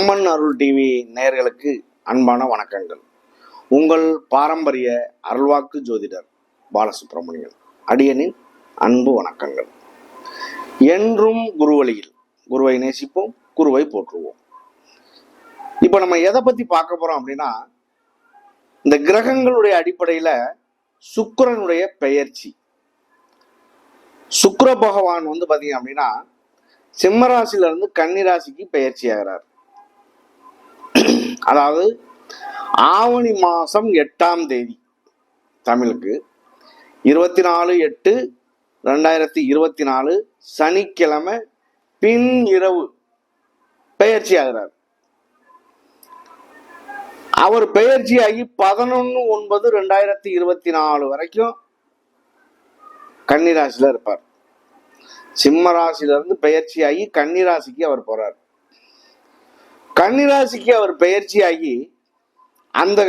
அம்மன் அருள் TV நேயர்களுக்கு அன்பான வணக்கங்கள். உங்கள் பாரம்பரிய அருள்வாக்கு ஜோதிடர் பாலசுப்ரமணியன் அடியனின் அன்பு வணக்கங்கள். என்றும் குருவழியில் குருவை நேசிப்போம் குருவை போற்றுவோம். இப்போ நம்ம எதை பத்தி பார்க்க போறோம் அப்படின்னா இந்த கிரகங்களுடைய அடிப்படையில சுக்கரனுடைய பெயர்ச்சி. சுக்கர பகவான் வந்து பாத்தீங்க அப்படின்னா சிம்ம இருந்து கன்னி ராசிக்கு பெயர்ச்சி ஆகிறார். அதாவது ஆவணி மாதம் எட்டாம் தேதி தமிழுக்கு. இருபத்தி நாலு எட்டு ரெண்டாயிரத்தி இருபத்தி நாலு சனிக்கிழமை பின் இரவு பெயர்ச்சி ஆகிறார். அவர் பெயர்ச்சியாகி பதினொன்று ஒன்பது ரெண்டாயிரத்தி இருபத்தி நாலு வரைக்கும் கன்னிராசியில் இருப்பார். சிம்ம ராசியிலிருந்து பெயர்ச்சியாகி கன்னிராசிக்கு அவர் போறார். கன்னிராசிக்கு அவர் பெயர்ச்சியாகி அந்த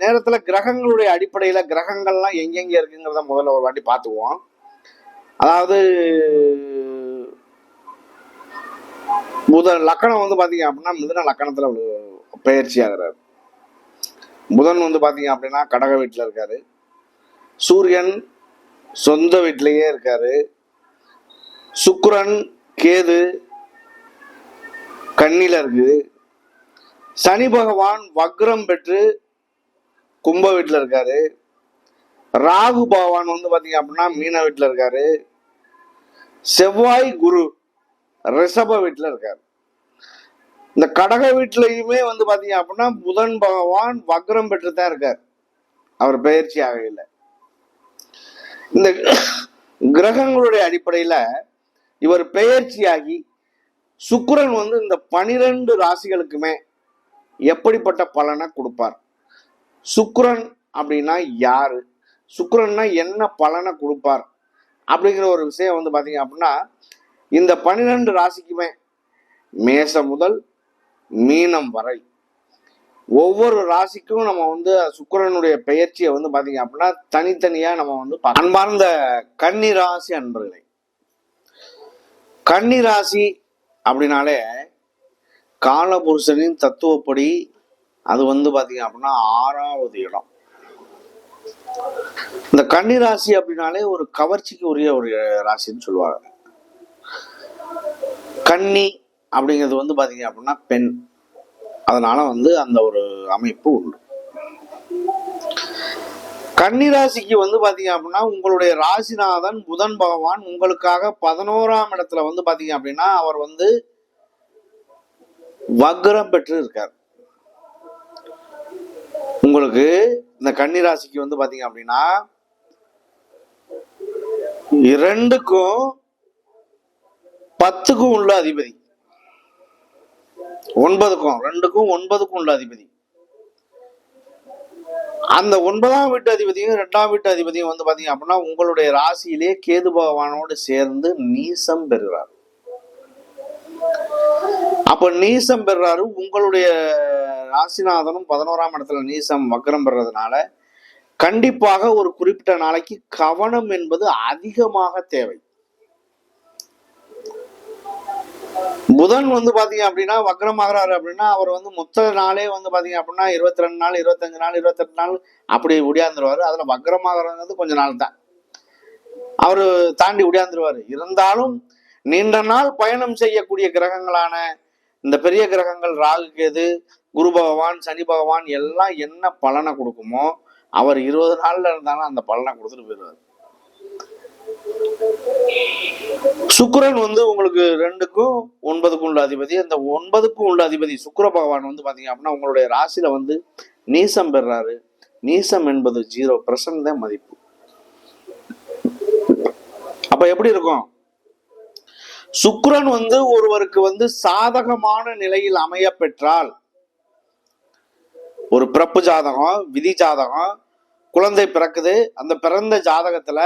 நேரத்துல கிரகங்களுடைய அடிப்படையில கிரகங்கள்லாம் எங்கெங்க இருக்குங்கிறத முதல்ல ஒரு வாட்டி பார்த்துக்குவோம். அதாவது புதன் லக்கணம் வந்து பாத்தீங்க அப்படின்னா மிதன லக்கணத்துல பயிற்சி பெயர்ச்சி ஆகிறார் புதன் வந்து பாத்தீங்க அப்படின்னா கடக வீட்டில் இருக்காரு. சூரியன் சொந்த வீட்டிலேயே இருக்காரு. சுக்குரன் கேது கண்ணில இருக்குது. சனி பகவான் வக்ரம் பெற்று கும்ப வீட்டில் இருக்காரு. ராகு பகவான் வந்து பார்த்தீங்க அப்படின்னா மீன வீட்டில் இருக்காரு. செவ்வாய் குரு ரிஷப வீட்டில் இருக்காரு. இந்த கடக வீட்லையுமே வந்து பார்த்தீங்க அப்படின்னா புதன் பகவான் வக்ரம் பெற்று தான் இருக்கார். அவர் பெயர்ச்சி ஆகையில் இந்த கிரகங்களுடைய அடிப்படையில் இவர் பெயர்ச்சியாகி சுக்கரன் வந்து இந்த பனிரெண்டு ராசிகளுக்குமே எப்படிப்பட்ட பலனை கொடுப்பார்? சுக்ரன் அப்படின்னா யாரு? சுக்ரன்னா என்ன பலனை கொடுப்பார்? அப்படிங்கிற ஒரு விஷயம் வந்து பார்த்தீங்க அப்படின்னா இந்த பன்னிரெண்டு ராசிக்குமே மேசம் முதல் மீனம் வரை ஒவ்வொரு ராசிக்கும் நம்ம வந்து சுக்கரனுடைய பெயர்ச்சியை வந்து பார்த்தீங்க அப்படின்னா தனித்தனியா நம்ம வந்து அன்பார்ந்த கன்னி ராசி அன்பர்களே. கன்னி ராசி அப்படின்னாலே காலபுருஷனின் தத்துவப்படி அது வந்து பாத்தீங்க அப்படின்னா ஆறாவது இடம். இந்த கன்னி ராசி அப்படின்னாலே ஒரு கவர்ச்சிக்கு உரிய ஒரு ராசின்னு சொல்லுவாங்க. கன்னி அப்படிங்கிறது வந்து பாத்தீங்க அப்படின்னா பெண். அதனால வந்து அந்த ஒரு அமைப்பு உண்டு. கன்னி ராசிக்கு வந்து பாத்தீங்க அப்படின்னா உங்களுடைய ராசிநாதன் புதன் பகவான் உங்களுக்காக பதினோராம் இடத்துல வந்து பாத்தீங்க அப்படின்னா அவர் வந்து வக்ரம் பெற்று இருக்கார் உங்களுக்கு இந்த கன்னி ராசிக்கு வந்து பாத்தீங்க அப்படின்னா இரண்டுக்கும் பத்துக்கும் உள்ள அதிபதி. ஒன்பதுக்கும் ரெண்டுக்கும் ஒன்பதுக்கும் உள்ள அதிபதி. அந்த ஒன்பதாம் வீட்டு அதிபதியும் ரெண்டாம் வீட்டு அதிபதியும் வந்து பாத்தீங்க அப்படின்னா உங்களுடைய ராசியிலே கேது பகவானோடு சேர்ந்து நீசம் பெறுகிறார் அப்ப நீசம் பெறாரு. உங்களுடைய ராசிநாதனும் பதினோராம் இடத்துல நீசம் வக்ரம் பெறதுனால கண்டிப்பாக ஒரு குறிப்பிட்ட நாளைக்கு கவனம் என்பது அதிகமாக தேவை. புதன் வந்து பாத்தீங்க அப்படின்னா வக்ரமாகறாரு அப்படின்னா அவர் வந்து மொத்த நாளே வந்து பாத்தீங்க அப்படின்னா இருபத்தி ரெண்டு நாள் இருபத்தஞ்சு நாள் இருபத்தெட்டு நாள் அப்படி உடையாந்துருவாரு அதுல வக்ரமாகறது கொஞ்ச நாள் தான் அவரு தாண்டி ஒடியாந்துருவாரு. இருந்தாலும் நீண்ட நாள் பயணம் செய்யக்கூடிய கிரகங்களான இந்த பெரிய கிரகங்கள் ராகு கேது குரு பகவான் சனி பகவான் எல்லாம் என்ன பலனை கொடுக்குமோ அவர் இருபது நாள்ல இருந்தாலும் அந்த பலனை கொடுத்துட்டு போயிடுவார். சுக்கரன் வந்து உங்களுக்கு ரெண்டுக்கும் ஒன்பதுக்கும் உள்ள அதிபதி. அந்த ஒன்பதுக்கும் உள்ள அதிபதி சுக்கர பகவான் வந்து பாத்தீங்க அப்படின்னா உங்களுடைய ராசியில வந்து நீசம் பெறாரு. நீசம் என்பது ஜீரோ பர்சன்ட் தான் மதிப்பு. அப்ப எப்படி இருக்கும்? சுக்ரன் வந்து ஒருவருக்கு வந்து சாதகமான நிலையில் அமைய பெற்றால் ஒரு பிறப்பு ஜாதகம் விதி ஜாதகம் குழந்தை பிறக்குது அந்த பிறந்த ஜாதகத்துல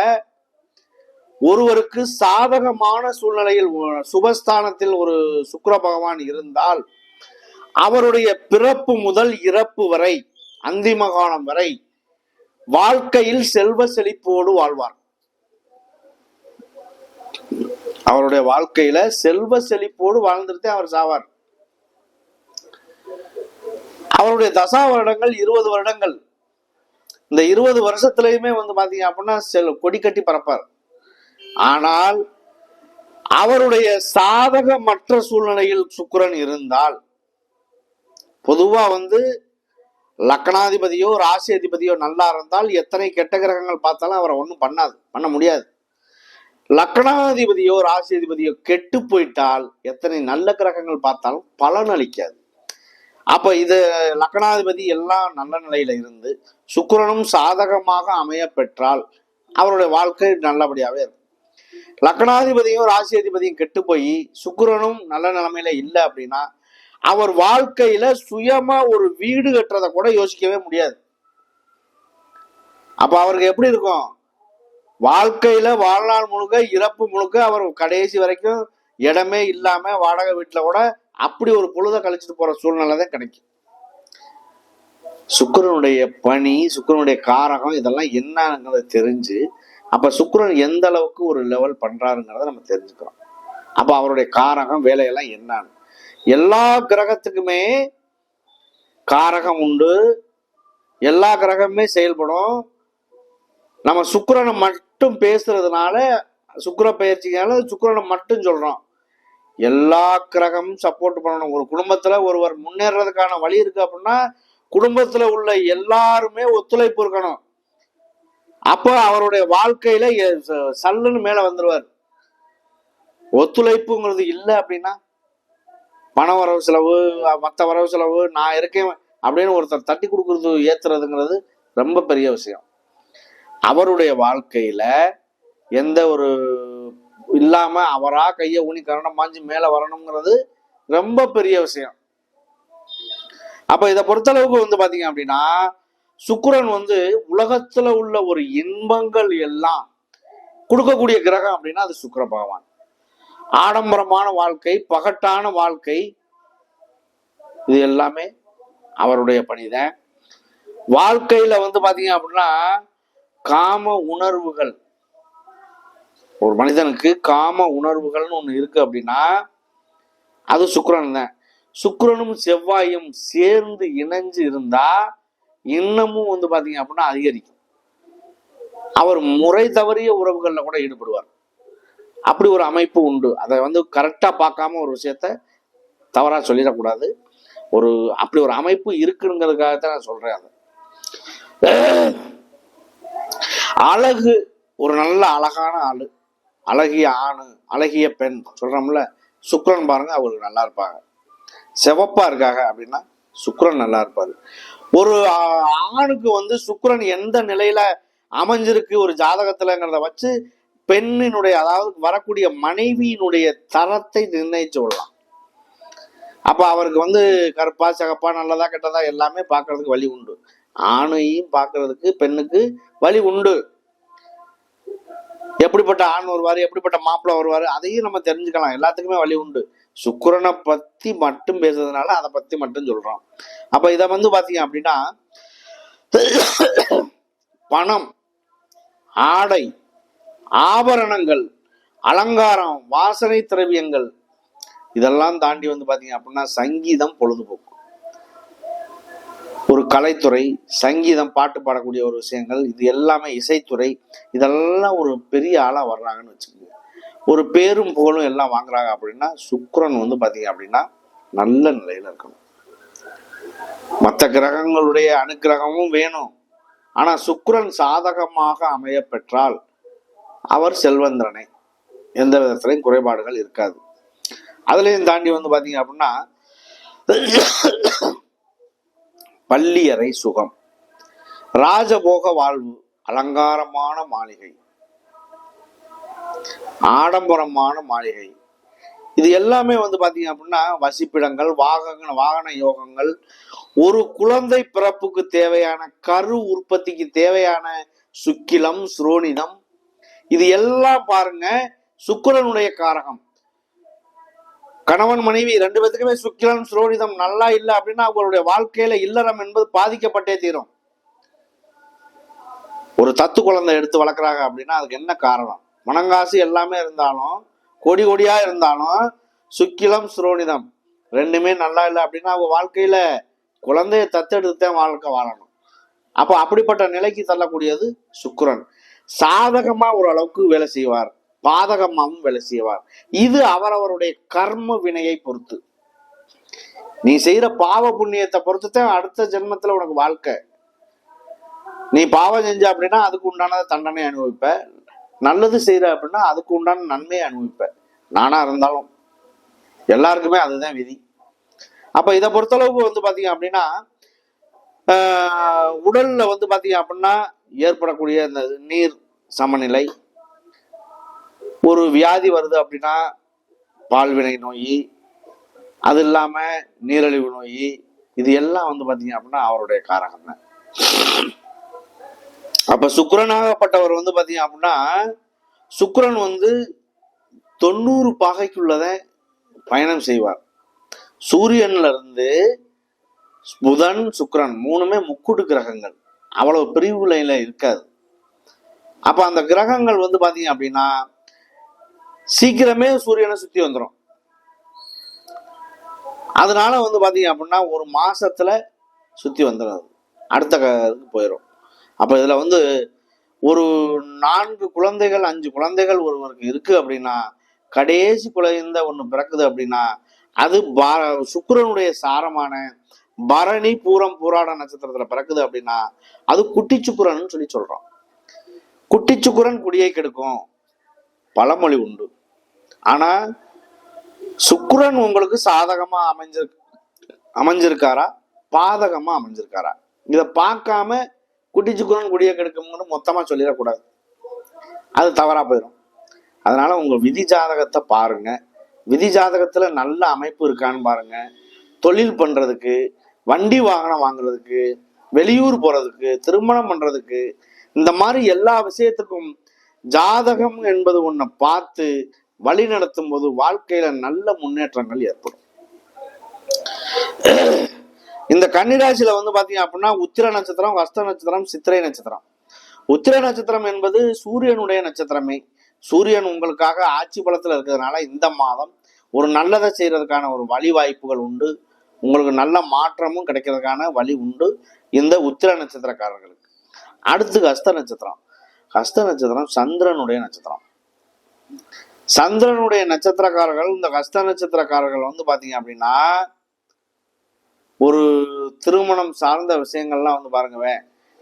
ஒருவருக்கு சாதகமான சூழ்நிலையில் சுபஸ்தானத்தில் ஒரு சுக்கர பகவான் இருந்தால் அவருடைய பிறப்பு முதல் இறப்பு வரை அந்திமகாலம் வரை வாழ்க்கையில் செல்வ செழிப்போடு வாழ்வார். அவருடைய வாழ்க்கையில செல்வ செழிப்போடு வாழ்ந்துட்டு அவர் சாவார். அவருடைய தசா வருடங்கள் இருபது வருடங்கள். இந்த இருபது வருஷத்துலயுமே வந்து பாத்தீங்க அப்படின்னா செல் கொடி கட்டி பறப்பார். ஆனால் அவருடைய சாதகமற்ற சூழ்நிலையில் சுக்கரன் இருந்தால் பொதுவா வந்து லக்னாதிபதியோ ராசி அதிபதியோ நல்லா இருந்தால் எத்தனை கெட்ட கிரகங்கள் பார்த்தாலும் அவரை ஒன்றும் பண்ணாது பண்ண முடியாது. லக்னாதிபதியோ ராசி அதிபதியோ கெட்டு போயிட்டால் எத்தனை நல்ல கிரகங்கள் பார்த்தாலும் பலன் அளிக்காது. அப்ப இது லக்னாதிபதி எல்லாம் நல்ல நிலையில இருந்து சுக்கிரனும் சாதகமாக அமைய பெற்றால் அவருடைய வாழ்க்கை நல்லபடியாவே இருக்கும். லக்னாதிபதியும் ராசி அதிபதியும் கெட்டு போய் சுக்கிரனும் நல்ல நிலைமையில இல்லை அப்படின்னா அவர் வாழ்க்கையில சுயமா ஒரு வீடு கட்டுறதை கூட யோசிக்கவே முடியாது. அப்ப அவருக்கு எப்படி இருக்கும்? வாழ்க்கையில வாழ்நாள் முழுக்க இறப்பு முழுக்க அவர் கடைசி வரைக்கும் இடமே இல்லாம வாடகை வீட்டில் கூட அப்படி ஒரு பொழுத கழிச்சிட்டு போற சூழ்நிலை தான் கிடைக்கும். சுக்கரனுடைய பணி சுக்கரனுடைய காரகம் இதெல்லாம் என்னங்கிறத தெரிஞ்சு அப்ப சுக்கரன் எந்த அளவுக்கு ஒரு லெவல் பண்றாருங்கிறத நம்ம தெரிஞ்சுக்கிறோம். அப்ப அவருடைய காரகம் வேலையெல்லாம் என்னன்னு. எல்லா கிரகத்துக்குமே காரகம் உண்டு. எல்லா கிரகமுமே செயல்படும். நம்ம சுக்கரனை மட்டும் பேசுறதுனால சுக்கர பயிற்சினால சுக்கரனை மட்டும் சொல்றோம். எல்லா கிரகமும் சப்போர்ட் பண்ணணும். ஒரு குடும்பத்துல ஒருவர் முன்னேறதுக்கான வழி இருக்கு அப்படின்னா குடும்பத்துல உள்ள எல்லாருமே ஒத்துழைப்பு இருக்கணும். அப்போ அவருடைய வாழ்க்கையில ச- சல்லுன்னு மேல வந்துருவார். ஒத்துழைப்புங்கிறது இல்லை அப்படின்னா பண வரவு செலவு மற்ற வரவு செலவு நான் இருக்கேன் அப்படின்னு ஒருத்தர் தட்டி கொடுக்கறது ஏத்துறதுங்கிறது ரொம்ப பெரிய விஷயம். அவருடைய வாழ்க்கையில எந்த ஒரு இல்லாம அவரா கையை ஊனி கரணம் மாஞ்சி மேல வரணுங்கிறது ரொம்ப பெரிய விஷயம். அப்ப இதை பொறுத்தளவுக்கு வந்து பாத்தீங்க அப்படின்னா சுக்கரன் வந்து உலகத்துல உள்ள ஒரு இன்பங்கள் எல்லாம் கொடுக்கக்கூடிய கிரகம் அப்படின்னா அது சுக்கர பகவான். ஆடம்பரமான வாழ்க்கை பகட்டான வாழ்க்கை இது எல்லாமே அவருடைய பணிதான். வாழ்க்கையில வந்து பாத்தீங்க அப்படின்னா காம உணர்வுகள். ஒரு மனிதனுக்கு காம உணர்வுகள்னு ஒண்ணு இருக்கு அப்படின்னா அது சுக்கரன் தான். சுக்கரனும் செவ்வாயும் சேர்ந்து இணைஞ்சு இருந்தா இன்னமும் வந்து பாத்தீங்க அப்படின்னா அதிகரிக்கும். அவர் முறை தவறிய உறவுகள்ல கூட ஈடுபடுவார். அப்படி ஒரு அமைப்பு உண்டு. அதை வந்து கரெக்டா பார்க்காம ஒரு விஷயத்த தவறா சொல்லிடக்கூடாது. ஒரு அப்படி ஒரு அமைப்பு இருக்குங்கிறதுக்காக தான் நான் சொல்றேன் அதை. அழகு ஒரு நல்ல அழகான ஆளு. அழகிய ஆணு அழகிய பெண் சொல்றோம்ல சுக்ரன் பாருங்க அவருக்கு நல்லா இருப்பாங்க. செவப்பா இருக்காங்க அப்படின்னா சுக்ரன் நல்லா இருப்பாரு. ஒரு ஆணுக்கு வந்து சுக்ரன் எந்த நிலையில அமைஞ்சிருக்கு ஒரு ஜாதகத்துலங்கிறத வச்சு பெண்ணினுடைய அதாவது வரக்கூடிய மனைவியினுடைய தரத்தை நிர்ணயிச்சு விடலாம். அப்ப அவருக்கு வந்து கருப்பா சகப்பா நல்லதா கெட்டதா எல்லாமே பார்க்கறதுக்கு வழி உண்டு. ஆணையும் பார்க்கறதுக்கு பெண்ணுக்கு வழி உண்டு. எப்படிப்பட்ட ஆண் வருவார் எப்படிப்பட்ட மாப்பிள்ளை வருவார் அதையும் நம்ம தெரிஞ்சுக்கலாம். எல்லாத்துக்குமே வழி உண்டு. சுக்கிரனை பற்றி மட்டும் பேசுறதுனால அதை பற்றி மட்டும் சொல்கிறோம் அப்போ இதை வந்து பார்த்தீங்க அப்படின்னா பணம் ஆடை ஆபரணங்கள் அலங்காரம் வாசனை திரவியங்கள் இதெல்லாம் தாண்டி வந்து பார்த்தீங்க அப்படின்னா சங்கீதம் பொழுதுபோக்கு. கலைத்துறை சங்கீதம் பாட்டு பாடக்கூடிய ஒரு விஷயங்கள் இது எல்லாமே இசைத்துறை இதெல்லாம் ஒரு பெரிய ஆளாக வர்றாங்கன்னு வச்சுக்கோங்க. ஒரு பேரும் புகழும் எல்லாம் வாங்குறாங்க அப்படின்னா சுக்கரன் வந்து பார்த்தீங்க அப்படின்னா நல்ல நிலையில் இருக்கணும். மற்ற கிரகங்களுடைய அனுக்கிரகமும் வேணும். ஆனால் சுக்கரன் சாதகமாக அமைய பெற்றால் அவர் செல்வந்திரனை. எந்த விதத்திலையும் குறைபாடுகள் இருக்காது. அதுலேயும் தாண்டி வந்து பார்த்தீங்க அப்படின்னா பள்ளியறை சுகம். ராஜபோக வாழ்வு அலங்காரமான மாளிகை. ஆடம்பரமான மாளிகை. இது எல்லாமே வந்து பாத்தீங்க அப்படின்னா வசிப்பிடங்கள் வாகன வாகன யோகங்கள். ஒரு குழந்தை பிறப்புக்கு தேவையான கரு உற்பத்திக்கு தேவையான சுக்கிலம் சுரோனிதம். இது எல்லாம் பாருங்க சுக்கிரனுடைய காரகம். கணவன் மனைவி ரெண்டு பேத்துக்குமே சுக்கிரன் சுரோனிதம் நல்லா இல்லை அப்படின்னா அவங்களுடைய வாழ்க்கையில இல்லறம் என்பது பாதிக்கப்பட்டே தீரும். ஒரு தத்து குழந்தை எடுத்து வளர்க்குறாங்க அப்படின்னா அதுக்கு என்ன காரணம்? மனங்காசு எல்லாமே இருந்தாலும் கொடி கொடியா இருந்தாலும் சுக்கிலம் சுரோனிதம் ரெண்டுமே நல்லா இல்லை அப்படின்னா அவங்க வாழ்க்கையில குழந்தைய தத்தெடுத்து தான் வாழ்க்கை வாழணும். அப்போ அப்படிப்பட்ட நிலைக்கு தள்ளக்கூடியது சுக்கிரன். சாதகமா ஓரளவுக்கு வேலை செய்வார். பாதகமாகவும் வேலை செய்வார். இது அவரவருடைய கர்ம வினையை பொறுத்து. நீ செய்யற பாவ புண்ணியத்தை பொறுத்து தான் அடுத்த ஜென்மத்துல உனக்கு வாழ்க்கை. நீ பாவம் செஞ்ச அப்படின்னா அதுக்கு உண்டான தண்டனை அனுபவிப்ப. நல்லது செய்யற அப்படின்னா அதுக்கு உண்டான நன்மையை அனுபவிப்ப. நானா இருந்தாலும். எல்லாருக்குமே அதுதான் விதி. அப்ப இதை பொறுத்தளவுக்கு வந்து பாத்தீங்க அப்படின்னா உடல்ல வந்து பாத்தீங்க அப்படின்னா ஏற்படக்கூடிய இந்த நீர் சமநிலை ஒரு வியாதி வருது அப்படின்னா பால்வினை நோய் அது இல்லாமல் நீரிழிவு நோய் இது எல்லாம் வந்து பார்த்தீங்க அப்படின்னா அவருடைய காரகம் தான். அப்போ சுக்கரனாகப்பட்டவர் வந்து பார்த்தீங்க அப்படின்னா சுக்கரன் வந்து தொண்ணூறு பாகைக்குள்ளத பயணம் செய்வார். சூரியன்ல இருந்து புதன் சுக்கரன் மூணுமே முக்கூட்டு கிரகங்கள். அவ்வளவு பிரிவுலையில இருக்காது. அப்ப அந்த கிரகங்கள் வந்து பாத்தீங்க அப்படின்னா சீக்கிரமே சூரியனை சுத்தி வந்துடும் அதனால வந்து பாத்தீங்க அப்படின்னா ஒரு மாசத்துல சுத்தி வந்துடும் அடுத்த போயிடும் அப்ப இதுல வந்து ஒரு நான்கு குழந்தைகள் அஞ்சு குழந்தைகள் ஒருவருக்கு இருக்கு அப்படின்னா கடைசி குழந்தை ஒண்ணு பிறக்குது அப்படின்னா அது பா- சுக்கரனுடைய சாரமான பரணி பூரம் பூராட நட்சத்திரத்துல பிறக்குது அப்படின்னா அது குட்டி சுக்குரன் சொல்லி சொல்றோம். குட்டி சுக்கிரன் குடியை கெடுக்கும். பழமொழி உண்டு. ஆனா சுக்ரன் உங்களுக்கு சாதகமா அமைஞ்சிரு அமைஞ்சிருக்காரா? பாதகமா அமைஞ்சிருக்காரா? இதை பார்க்காம குட்டி சுக்குரன் குடியை கெடுக்கும்னு மொத்தமா சொல்லிடக்கூடாது. அது தவறா போயிடும் அதனால உங்க விதி ஜாதகத்தை பாருங்க. விதி ஜாதகத்துல நல்ல அமைப்பு இருக்கான்னு பாருங்க. தொழில் பண்றதுக்கு வண்டி வாகனம் வாங்குறதுக்கு வெளியூர் போறதுக்கு திருமணம் பண்றதுக்கு இந்த மாதிரி எல்லா விஷயத்துக்கும் ஜாதகம் என்பது ஒன்றை பார்த்து வழி நடத்தும் போது வாழ்க்கையில நல்ல முன்னேற்றங்கள் ஏற்படும். இந்த கன்னிராசியில வந்து பாத்தீங்க அப்படின்னா உத்திர நட்சத்திரம் ஹஸ்த நட்சத்திரம் சித்திரை நட்சத்திரம். உத்திர நட்சத்திரம் என்பது சூரியனுடைய நட்சத்திரமே. சூரியன் உங்களுக்காக ஆட்சி பலத்துல இருக்கிறதுனால இந்த மாதம் ஒரு நல்லதை செய்யறதுக்கான ஒரு வழி வாய்ப்புகள் உண்டு. உங்களுக்கு நல்ல மாற்றமும் கிடைக்கிறதுக்கான வழி உண்டு இந்த உத்திர நட்சத்திரக்காரர்களுக்கு. அடுத்து ஹஸ்த நட்சத்திரம். ஹஸ்த நட்சத்திரம் சந்திரனுடைய நட்சத்திரம். சந்திரனுடைய நட்சத்திரக்காரர்கள் இந்த ஹஸ்த நட்சத்திரக்காரர்கள் வந்து பாத்தீங்க அப்படின்னா ஒரு திருமணம் சார்ந்த விஷயங்கள்லாம் வந்து பாருங்கவே.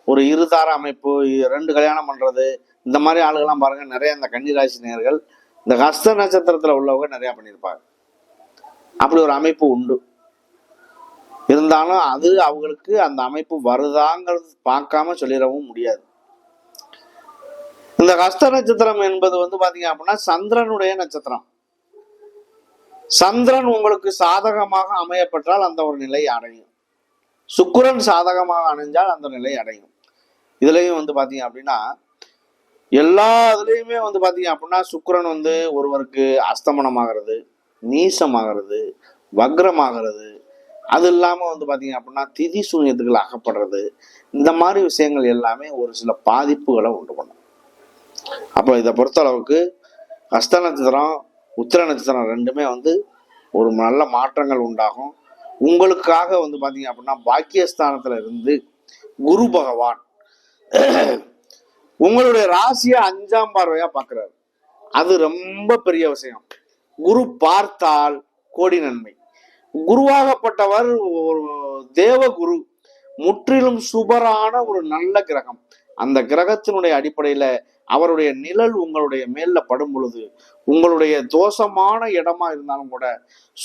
ஒரு இருதார அமைப்பு ரெண்டு கல்யாணம் பண்றது இந்த மாதிரி ஆளுகள்லாம் பாருங்க நிறைய இந்த கன்னிராசி நேர்கள் இந்த ஹஸ்த நட்சத்திரத்துல உள்ளவங்க நிறைய பண்ணியிருப்பாங்க. அப்படி ஒரு அமைப்பு உண்டு. இருந்தாலும் அது அவங்களுக்கு அந்த அமைப்பு வருதாங்கிறது பார்க்காம சொல்லிடவும் முடியாது. இந்த ஹஸ்த நட்சத்திரம் என்பது வந்து பாத்தீங்க அப்படின்னா சந்திரனுடைய நட்சத்திரம். சந்திரன் உங்களுக்கு சாதகமாக அமையப்பெற்றால் அந்த ஒரு நிலை அடையும். சுக்கிரன் சாதகமாக அணிஞ்சால் அந்த நிலை அடையும். இதுலயும் வந்து பாத்தீங்க அப்படின்னா எல்லா இதுலயுமே வந்து பாத்தீங்க அப்படின்னா சுக்கிரன் வந்து ஒருவருக்கு அஸ்தமனமாகிறது நீசமாகிறது வக்ரமாகிறது. அது இல்லாம வந்து பாத்தீங்க அப்படின்னா திதி சூன்யத்துக்கள் அகப்படுறது. இந்த மாதிரி விஷயங்கள் எல்லாமே ஒரு சில பாதிப்புகளை உண்டு பண்ணும். அப்போ இதை பொறுத்தளவுக்கு ஹஸ்த நட்சத்திரம் உத்திர நட்சத்திரம் ரெண்டுமே வந்து ஒரு நல்ல மாற்றங்கள் உண்டாகும். உங்களுக்காக வந்து பார்த்தீங்க அப்படின்னா பாக்கியஸ்தானத்தில் இருந்து குரு பகவான் உங்களுடைய ராசியை அஞ்சாம் பார்வையாக பார்க்குறாரு அது ரொம்ப பெரிய விஷயம். குரு பார்த்தால் கோடி நன்மை. குருவாகப்பட்டவர் ஒரு தேவ குரு முற்றிலும் சுபரான ஒரு நல்ல கிரகம். அந்த கிரகத்தினுடைய அடிப்படையில் அவருடைய நிழல் உங்களுடைய மேல்ல படும் பொழுது உங்களுடைய தோஷமான இடமா இருந்தாலும் கூட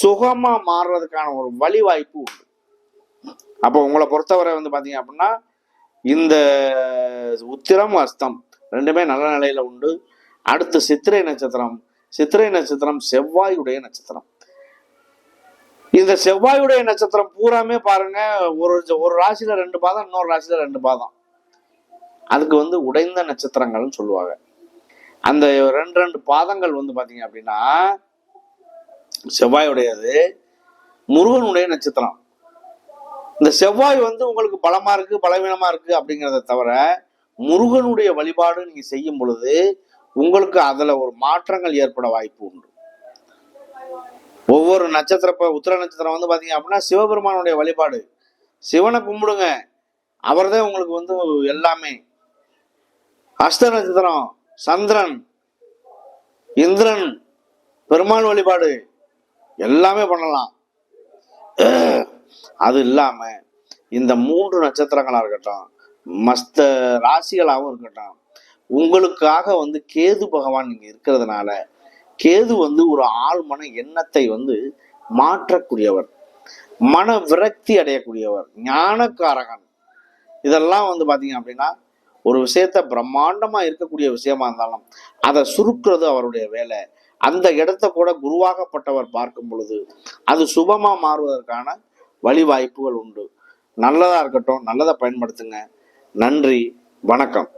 சுகமா மாறுறதுக்கான ஒரு வழி வாய்ப்பு உண்டு. அப்போ உங்களை பொறுத்தவரை வந்து பாத்தீங்க அப்படின்னா இந்த உத்திரம் அஸ்தம் ரெண்டுமே நல்ல நிலையில உண்டு. அடுத்து சித்திரை நட்சத்திரம். சித்திரை நட்சத்திரம் செவ்வாயுடைய நட்சத்திரம். இந்த செவ்வாயுடைய நட்சத்திரம் பூராமே பாருங்க ஒரு ஒரு ராசியில ரெண்டு பாதம் இன்னொரு ராசியில ரெண்டு பாதம். அதுக்கு வந்து உடைந்த நட்சத்திரங்கள்னு சொல்லுவாங்க. அந்த ரெண்டு ரெண்டு பாதங்கள் வந்து பாத்தீங்க அப்படின்னா செவ்வாயுடையது முருகனுடைய நட்சத்திரம். இந்த செவ்வாய் வந்து உங்களுக்கு பலமா இருக்கு பலவீனமா இருக்கு அப்படிங்கிறத தவிர முருகனுடைய வழிபாடு நீங்க செய்யும் பொழுது உங்களுக்கு அதுல ஒரு மாற்றங்கள் ஏற்பட வாய்ப்பு உண்டு. ஒவ்வொரு நட்சத்திர உத்திர நட்சத்திரம் வந்து பாத்தீங்க அப்படின்னா சிவபெருமானுடைய வழிபாடு. சிவனை கும்பிடுங்க. அவர்தான் உங்களுக்கு வந்து எல்லாமே. அஸ்த நட்சத்திரம் சந்திரன் இந்திரன் பெருமாள் வழிபாடு எல்லாமே பண்ணலாம். அது இல்லாம இந்த மூன்று நட்சத்திரங்களா இருக்கட்டும் மஸ்த ராசிகளாகவும் இருக்கட்டும் உங்களுக்காக வந்து கேது பகவான் இங்க இருக்கிறதுனால கேது வந்து ஒரு ஆழ்மன எண்ணத்தை வந்து மாற்றக்கூடியவர் மன விரக்தி அடையக்கூடியவர் ஞானக்காரகன். இதெல்லாம் வந்து பாத்தீங்க அப்படின்னா ஒரு விஷயத்த பிரம்மாண்டமாக இருக்கக்கூடிய விஷயமா இருந்தாலும் அதை சுருக்கிறது அவருடைய வேலை. அந்த இடத்த கூட குருவாகப்பட்டவர் பார்க்கும் பொழுது அது சுபமாக மாறுவதற்கான வழி வாய்ப்புகள் உண்டு. நல்லதாக இருக்கட்டும் நல்லதை பயன்படுத்துங்க. நன்றி வணக்கம்.